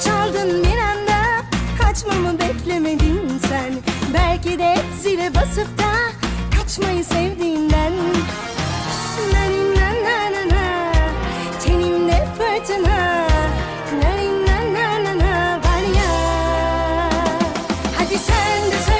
Çaldın bir anda Kaçmamı beklemedin sen? Belki de zile basıp da Kaçmayı sevdiğinden. Nanin na na na na. Tenimde fırtına. Nanin na na Hadi sen de sen